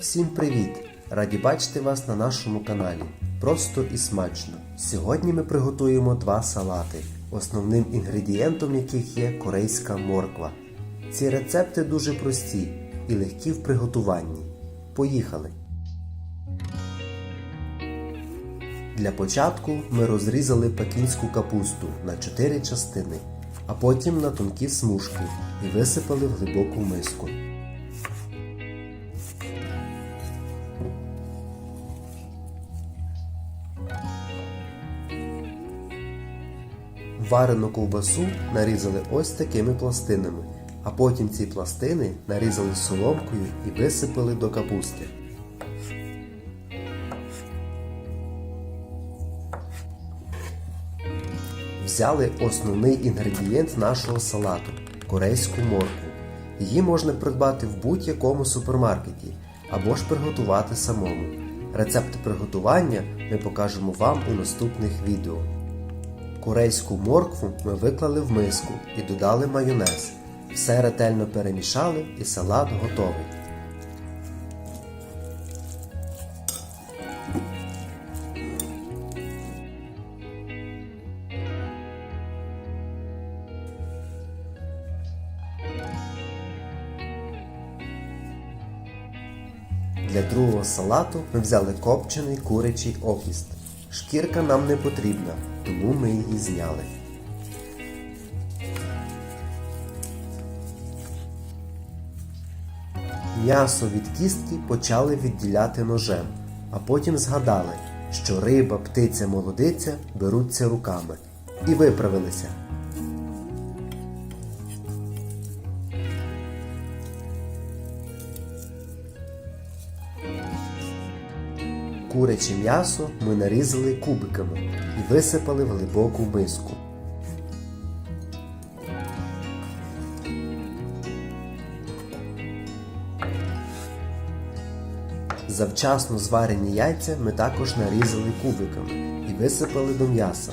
Всім привіт! Раді бачити вас на нашому каналі. Просто і смачно. Сьогодні ми приготуємо два салати, основним інгредієнтом яких є корейська морква. Ці рецепти дуже прості і легкі в приготуванні. Поїхали! Для початку ми розрізали пекінську капусту на 4 частини, а потім на тонкі смужки і висипали в глибоку миску. Варену ковбасу нарізали ось такими пластинами, а потім ці пластини нарізали соломкою і висипали до капусти. Взяли основний інгредієнт нашого салату корейську моркву. Її можна придбати в будь-якому супермаркеті або ж приготувати самому. Рецепт приготування ми покажемо вам у наступних відео. Корейську моркву ми виклали в миску і додали майонез. Все ретельно перемішали і салат готовий. Для другого салату ми взяли копчений курячий окіст. Шкірка нам не потрібна, тому ми її зняли. М'ясо від кістки почали відділяти ножем, а потім згадали, що риба, птиця, молодиця беруться руками. І виправилися. Куряче м'ясо ми нарізали кубиками і висипали в глибоку миску. Завчасно зварені яйця ми також нарізали кубиками і висипали до м'яса.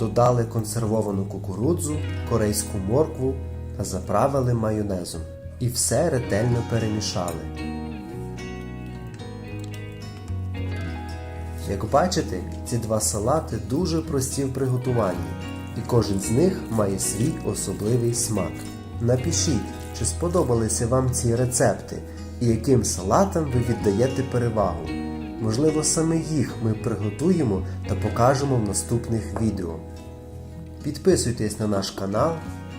Додали консервовану кукурудзу, корейську моркву та заправили майонезом. І все ретельно перемішали. Як бачите, ці два салати дуже прості в приготуванні, і кожен з них має свій особливий смак. Напишіть, чи сподобалися вам ці рецепти і яким салатам ви віддаєте перевагу. Можливо, саме їх ми приготуємо та покажемо в наступних відео. Підписуйтесь на наш канал,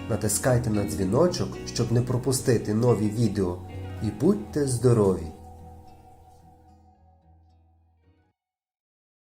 натискайте на дзвіночок, щоб не пропустити нові відео. І будьте здорові!